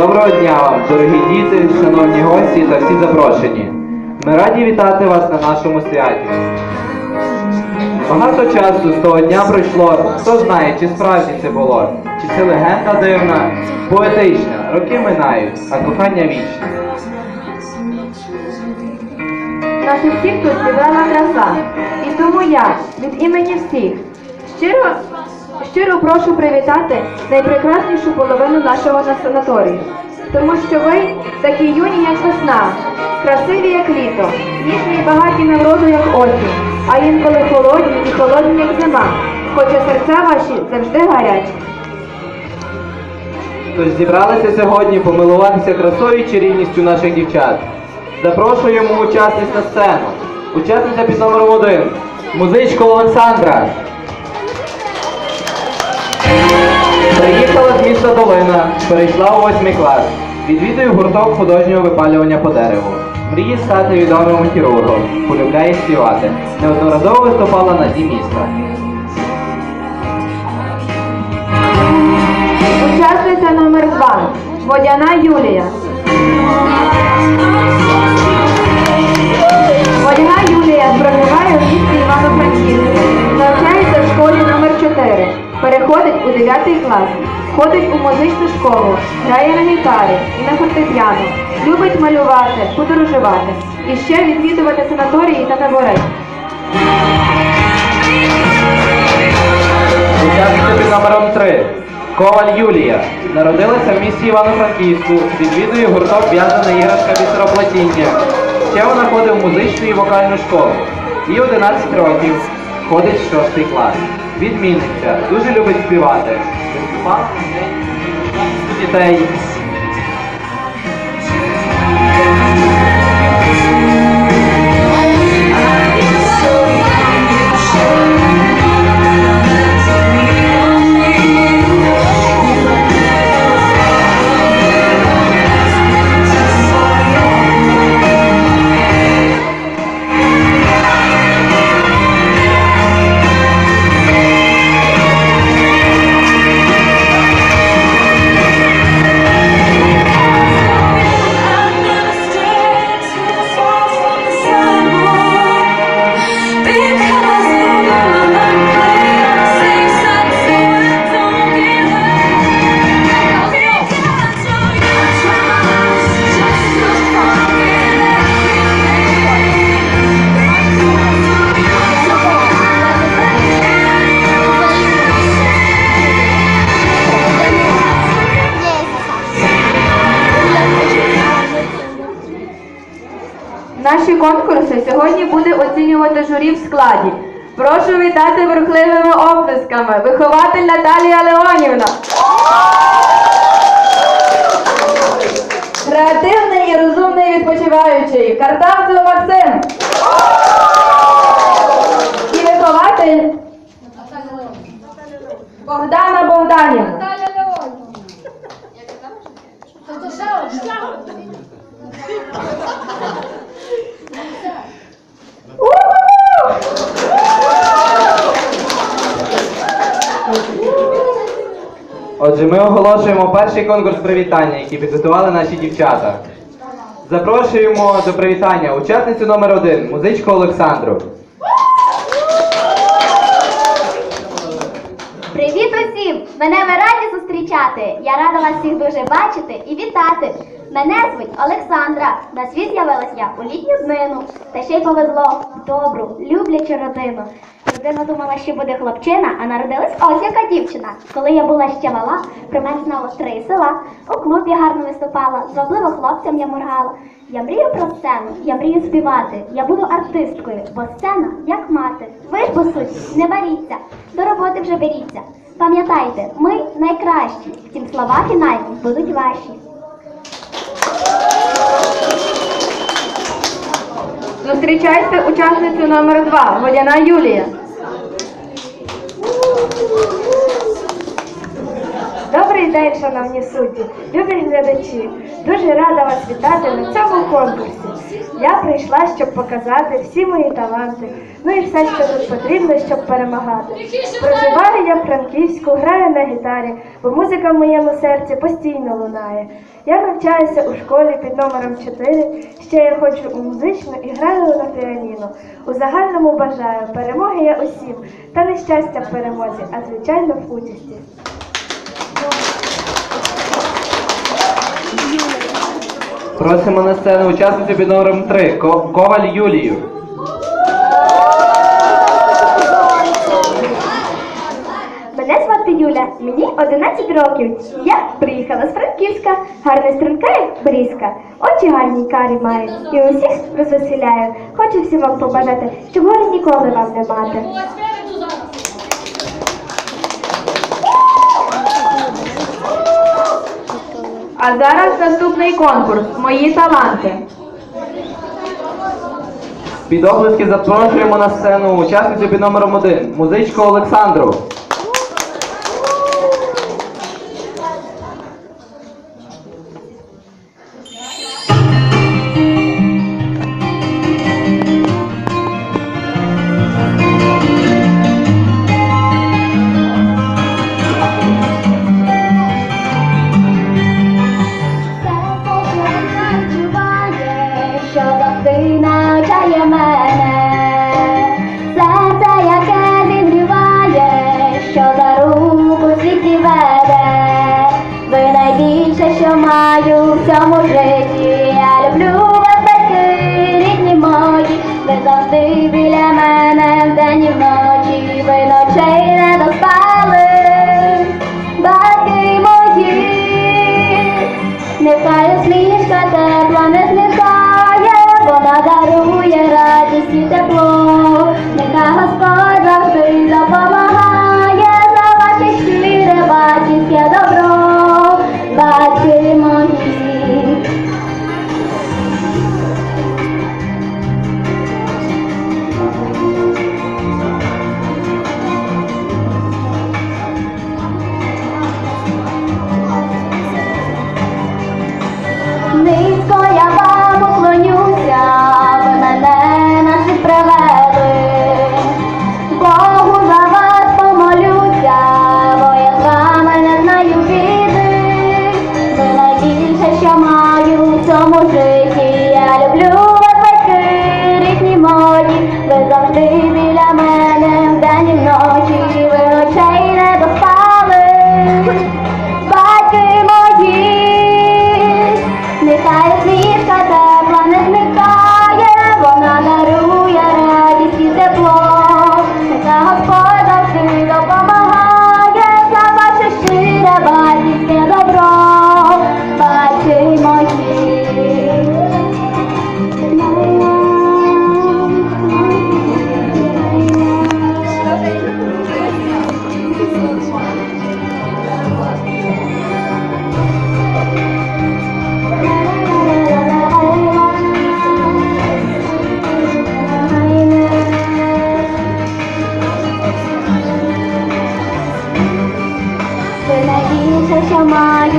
Доброго дня вам, дорогі діти, шановні гості та всі запрошені. Ми раді вітати вас на нашому святі. Багато часу з того дня пройшло, хто знає, чи справді це було, чи це легенда дивна, поетична, роки минають, а кохання вічне. Нас усіх тут зібрала краса. І тому я від імені всіх щиро, щиро прошу привітати найпрекраснішу половину нашого на- санаторію. Тому що ви такі юні, як весна, красиві, як літо, ніжні і багаті народу, як осінь, а інколи холодні і холодні, як зима. Хоча серця ваші завжди гарячі. Тож зібралися сьогодні помилуватися красою і чарівністю наших дівчат. Запрошуємо учасниць на сцену. Учасниця під номером один. Музичка Олександра. Приїхала з міста Долина, перейшла у восьмий клас. Відвідує гурток художнього випалювання по дереву. Мріє стати відомим хірургом. Полюбляє співати. Неодноразово виступала на дні міста. Учасниця номер два Водяна Юлія. Переходить у 9 клас. Ходить у музичну школу, грає на гітарі і на фортепіано. Любить малювати, подорожувати. І ще відвідувати санаторії та табори. Учасниця під номером 3. Коваль Юлія. Народилася в місті Івано-Франківську, відвідує гурток в'язана іграшка бісероплетіння. Ще вона ходить в музичну і вокальну школу. Їй 11 років, ходить в 6 клас. Відмінниця, дуже любить співати. Дітей. Сьогодні буде оцінювати журі в складі. Прошу вітати бурхливими оплесками. Вихователь Наталія Леонівна. Креативний і розумний відпочиваючий. Картавцев Максим. І вихователь Богдана Богданівна. Отже, ми оголошуємо перший конкурс привітання, який підготували наші дівчата. Запрошуємо до привітання учасницю номер один, музичку Олександру. Привіт усім! Мене ви раді зустрічати. Я рада вас всіх дуже бачити і вітати. Мене звуть Олександра. На світ з'явилась я у літню змину. Та ще й повезло в добру, люблячу родину. Родина думала, що буде хлопчина, а народилась ось яка дівчина. Коли я була ще мала, про мене знало три села. У клубі гарно виступала, звабливо хлопцям я моргала. Я мрію про сцену, я мрію співати. Я буду артисткою, бо сцена як мати. Ви ж по суті, не варіться, до роботи вже беріться. Пам'ятайте, ми найкращі, втім слова фінальні будуть ваші. Зустрічайте учасницю номер два Водяна Юлія. Добрий день, шановні судді, любі глядачі. Дуже рада вас вітати на цьому конкурсі. Я прийшла, щоб показати всі мої таланти, ну і все, що тут потрібно, щоб перемагати. Проживаю я в Франківську, граю на гітарі, бо музика в моєму серці постійно лунає. Я навчаюся у школі під номером 4. Ще я хочу у музичну і граю на піаніно. У загальному бажаю перемоги я усім, та не щастя в перемозі, а звичайно в участі. Просимо на сцену учасницю під номером 3 Коваль Юлію. Мені 11 років. Я приїхала з Франківська, гарна струнка, як брізка. Очі гарні карі мають і усіх розвеселяю. Хочу всім вам побажати, щоб горі ніколи вам не мати. А зараз наступний конкурс Мої таланти. Під оплески запрошуємо на сцену учасницю під номером 1 музичку Олександру. Найбільше, що маю в цьому житті. Я люблю вас, батьки, рідні мої, ви завжди біля мене вдень і вночі, ви ночей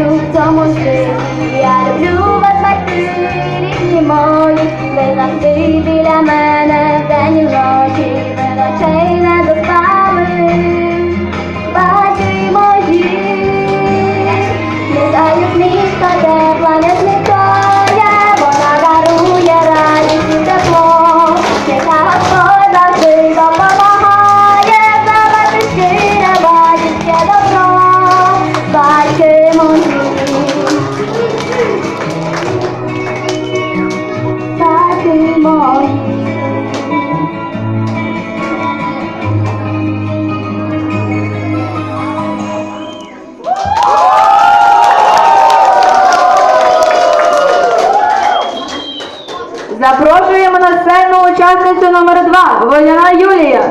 маю в цьому житті. Я люблю вас, батьки, рідні мої. Ви завжди біля мене день і вночі. Ви ночей не доспали. Батьки мої. не дають місто, де зникає, Запрошуємо на сцену учасницю номер 2 Водяна Юлія.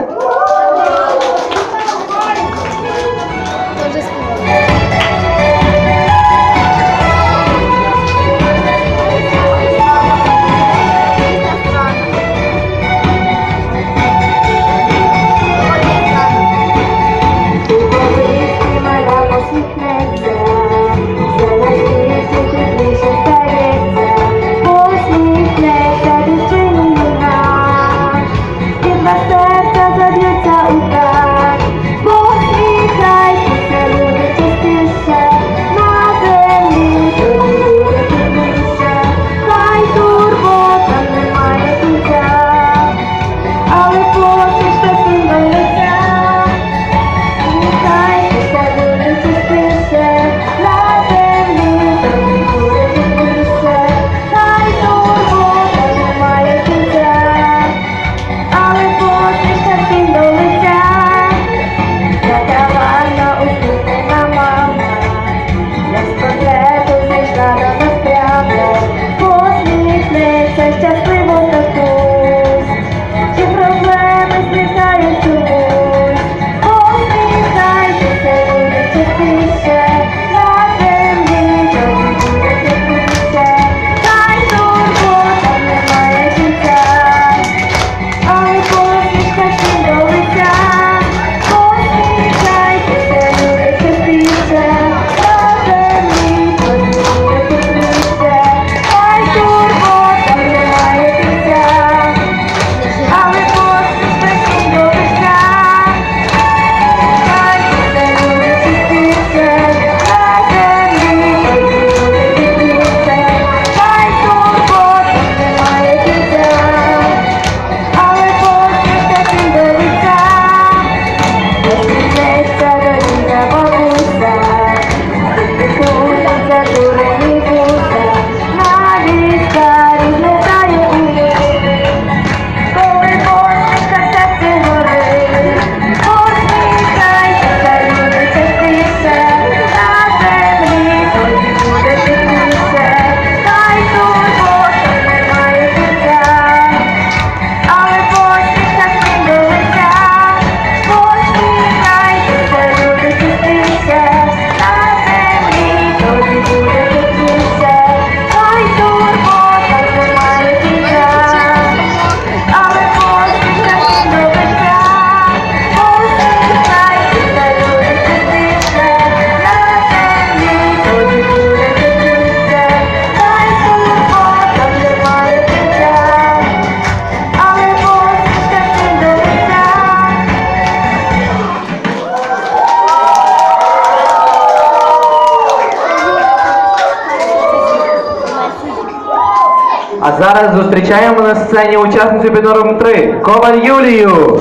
зустрічаємо на сцені учасницю під 3 Коваль Юлію.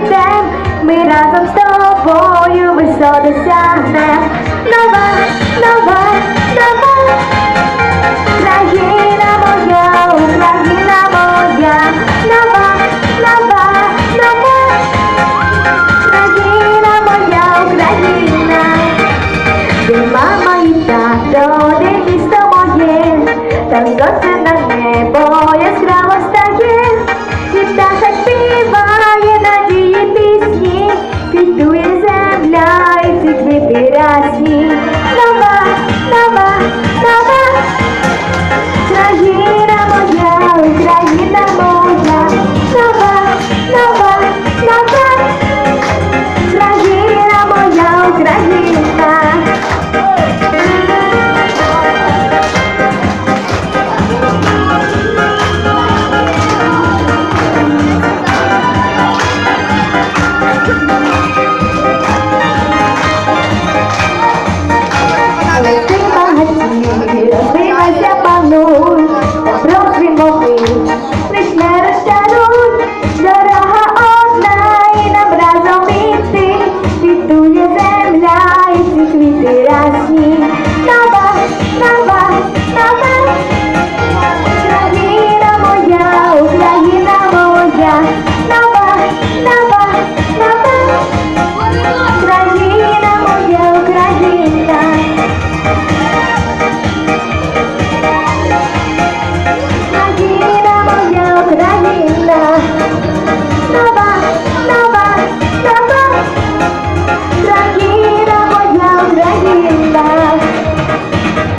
підем, ми разом з тобою висо досягнем. нова, давай, давай.